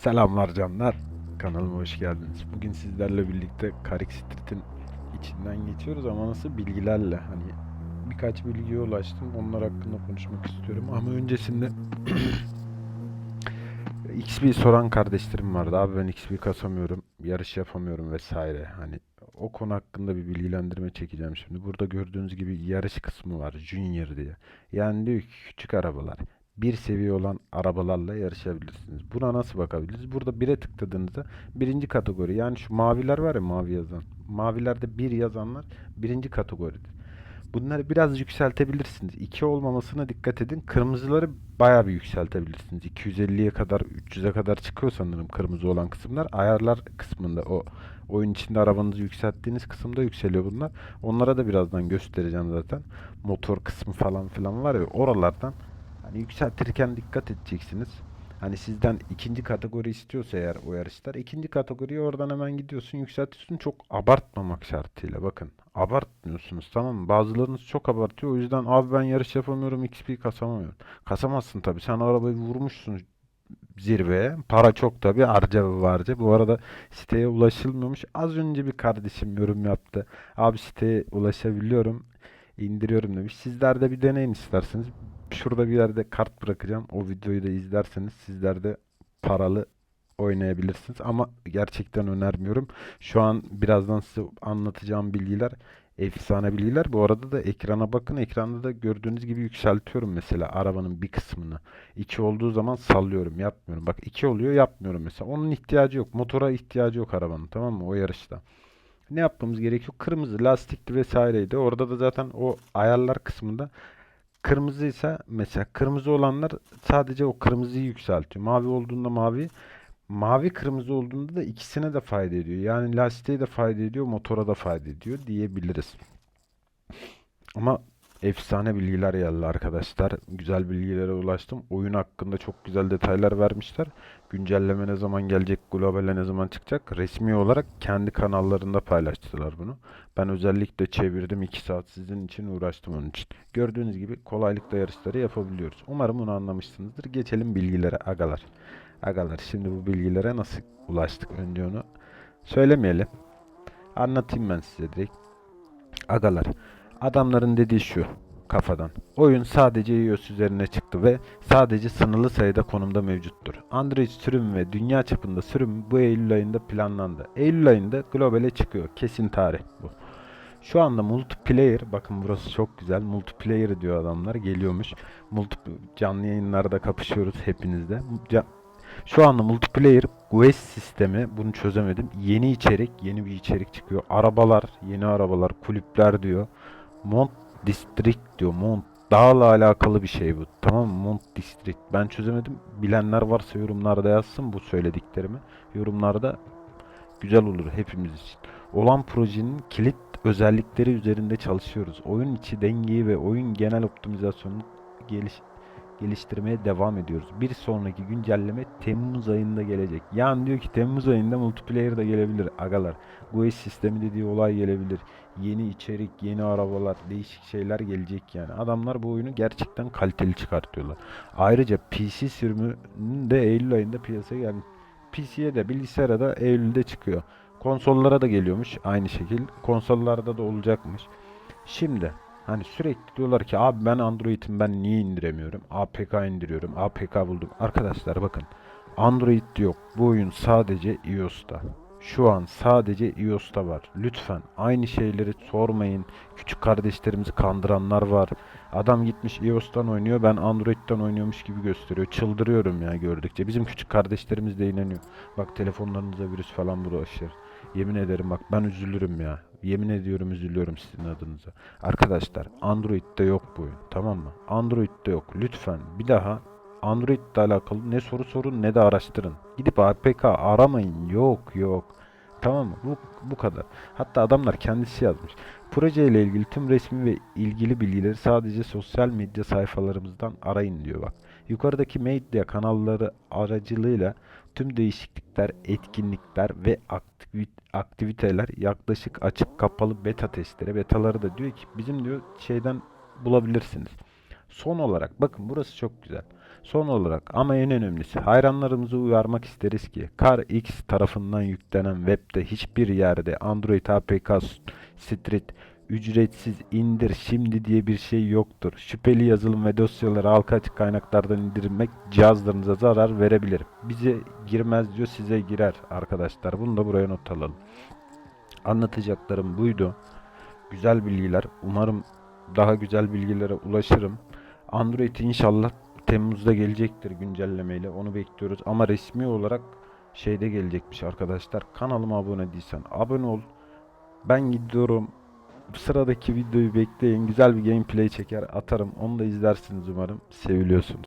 Selamlar canlar. Kanalıma hoş geldiniz. Bugün sizlerle birlikte Karik Street'in içinden geçiyoruz ama nasıl bilgilerle hani birkaç bilgiye ulaştım. Onlar hakkında konuşmak istiyorum ama öncesinde XP soran kardeşlerim vardı. Abi ben XP kasamıyorum, yarış yapamıyorum vesaire. Hani o konu hakkında bir bilgilendirme çekeceğim şimdi. Burada gördüğünüz gibi yarış kısmı var, Junior diye. Yani diyor ki küçük arabalar bir seviye olan arabalarla yarışabilirsiniz. Buna nasıl bakabiliriz? Burada bire tıkladığınızda birinci kategori yani şu maviler var ya mavi yazan. Mavilerde bir yazanlar birinci kategoridir. Bunları biraz yükseltebilirsiniz. 2 olmamasına dikkat edin. Kırmızıları bayağı bir yükseltebilirsiniz. 250'ye kadar 300'e kadar çıkıyor sanırım kırmızı olan kısımlar. Ayarlar kısmında o oyun içinde arabanızı yükselttiğiniz kısımda yükseliyor bunlar. Onlara da birazdan göstereceğim zaten. Motor kısmı falan filan var ya oralardan Hani yükseltirken dikkat edeceksiniz. Hani sizden ikinci kategori istiyorsa eğer o yarışlar ikinci kategoriye oradan hemen gidiyorsun yükseltiyorsun çok abartmamak şartıyla bakın abartmıyorsunuz tamam mı? Bazılarınız çok abartıyor o yüzden abi ben yarış yapamıyorum XP kasamıyorum. Kasamazsın tabii sen arabayı vurmuşsun zirveye. Para çok tabii harca ve harca. Bu arada siteye ulaşılmıyormuş. Az önce bir kardeşim yorum yaptı. Abi siteye ulaşabiliyorum indiriyorum demiş. Sizler de bir deneyin isterseniz. Şurada bir yerde kart bırakacağım. O videoyu da izlerseniz sizler de paralı oynayabilirsiniz. Ama gerçekten önermiyorum. Şu an birazdan size anlatacağım bilgiler efsane bilgiler. Bu arada da ekrana bakın. Ekranda da gördüğünüz gibi yükseltiyorum mesela arabanın bir kısmını. 2 olduğu zaman sallıyorum. Yapmıyorum. Bak 2 oluyor yapmıyorum mesela. Onun ihtiyacı yok. Motora ihtiyacı yok arabanın. Tamam mı? O yarışta ne yapmamız gerekiyor? Kırmızı lastikli vesaireydi. Orada da zaten o ayarlar kısmında kırmızıysa mesela kırmızı olanlar sadece o kırmızıyı yükseltiyor. Mavi olduğunda mavi, mavi kırmızı olduğunda da ikisine de fayda ediyor. Yani lastiğe de fayda ediyor, motora da fayda ediyor diyebiliriz. Ama efsane bilgiler geldi arkadaşlar. Güzel bilgilere ulaştım. Oyun hakkında çok güzel detaylar vermişler. Güncelleme ne zaman gelecek, globale ne zaman çıkacak? Resmi olarak kendi kanallarında paylaştılar bunu. Ben özellikle çevirdim 2 saat sizin için uğraştım onun için. Gördüğünüz gibi kolaylıkla yarışları yapabiliyoruz. Umarım bunu anlamışsınızdır. Geçelim bilgilere agalar. Agalar şimdi bu bilgilere nasıl ulaştık önce onu söylemeyelim. Anlatayım ben size direkt. Agalar adamların dediği şu kafadan. Oyun sadece iOS üzerine çıktı ve sadece sınırlı sayıda konumda mevcuttur. Android sürüm ve dünya çapında sürüm bu Eylül ayında planlandı. Eylül ayında globale çıkıyor. Kesin tarih bu. Şu anda multiplayer, bakın burası çok güzel. Multiplayer diyor adamlar, geliyormuş. Multi, canlı yayınlarda kapışıyoruz hepinizde. Şu anda multiplayer quest sistemi, bunu çözemedim. Yeni içerik, yeni bir içerik çıkıyor. Arabalar, yeni arabalar, kulüpler diyor. Mont District diyor. Mont Dağla alakalı bir şey bu. Tamam mı? Mont District. Ben çözemedim. Bilenler varsa yorumlarda yazsın bu söylediklerimi. Yorumlarda güzel olur hepimiz için. Olan projenin kilit özellikleri üzerinde çalışıyoruz. Oyun içi dengeyi ve oyun genel optimizasyonunu geliş geliştirmeye devam ediyoruz. Bir sonraki güncelleme Temmuz ayında gelecek. Yani diyor ki Temmuz ayında multiplayer da gelebilir agalar. Bu sistemi dediği olay gelebilir. Yeni içerik, yeni arabalar, değişik şeyler gelecek yani. Adamlar bu oyunu gerçekten kaliteli çıkartıyorlar. Ayrıca PC sürümünün de Eylül ayında piyasaya gelmiş. PC'ye de bilgisayara da Eylül'de çıkıyor. Konsollara da geliyormuş aynı şekil. Konsollarda da olacakmış. Şimdi hani sürekli diyorlar ki abi ben Android'im ben niye indiremiyorum? APK indiriyorum. APK buldum. Arkadaşlar bakın. Android yok. Bu oyun sadece iOS'ta. Şu an sadece iOS'ta var. Lütfen aynı şeyleri sormayın. Küçük kardeşlerimizi kandıranlar var. Adam gitmiş iOS'tan oynuyor. Ben Android'den oynuyormuş gibi gösteriyor. Çıldırıyorum ya gördükçe. Bizim küçük kardeşlerimiz de inanıyor. Bak telefonlarınıza virüs falan bulaşır. Yemin ederim bak ben üzülürüm ya. Yemin ediyorum üzülüyorum sizin adınıza. Arkadaşlar Android'de yok bu oyun. Tamam mı? Android'de yok. Lütfen bir daha Android alakalı ne soru sorun ne de araştırın. Gidip APK aramayın. Yok yok. Tamam mı? Bu, bu kadar. Hatta adamlar kendisi yazmış. Proje ile ilgili tüm resmi ve ilgili bilgileri sadece sosyal medya sayfalarımızdan arayın diyor bak. Yukarıdaki medya kanalları aracılığıyla tüm değişiklikler, etkinlikler ve aktivit aktiviteler yaklaşık açık kapalı beta testleri. Betaları da diyor ki bizim diyor şeyden bulabilirsiniz. Son olarak bakın burası çok güzel. Son olarak ama en önemlisi hayranlarımızı uyarmak isteriz ki CarX tarafından yüklenen webde hiçbir yerde Android APK Street ücretsiz indir şimdi diye bir şey yoktur. Şüpheli yazılım ve dosyaları halka açık kaynaklardan indirmek cihazlarınıza zarar verebilir. Bize girmez diyor size girer arkadaşlar. Bunu da buraya not alalım. Anlatacaklarım buydu. Güzel bilgiler. Umarım daha güzel bilgilere ulaşırım. Android inşallah Temmuz'da gelecektir güncellemeyle. Onu bekliyoruz. Ama resmi olarak şeyde gelecekmiş arkadaşlar. Kanalıma abone değilsen abone ol. Ben gidiyorum. Sıradaki videoyu bekleyin. Güzel bir gameplay çeker atarım. Onu da izlersiniz umarım. Seviliyorsunuz.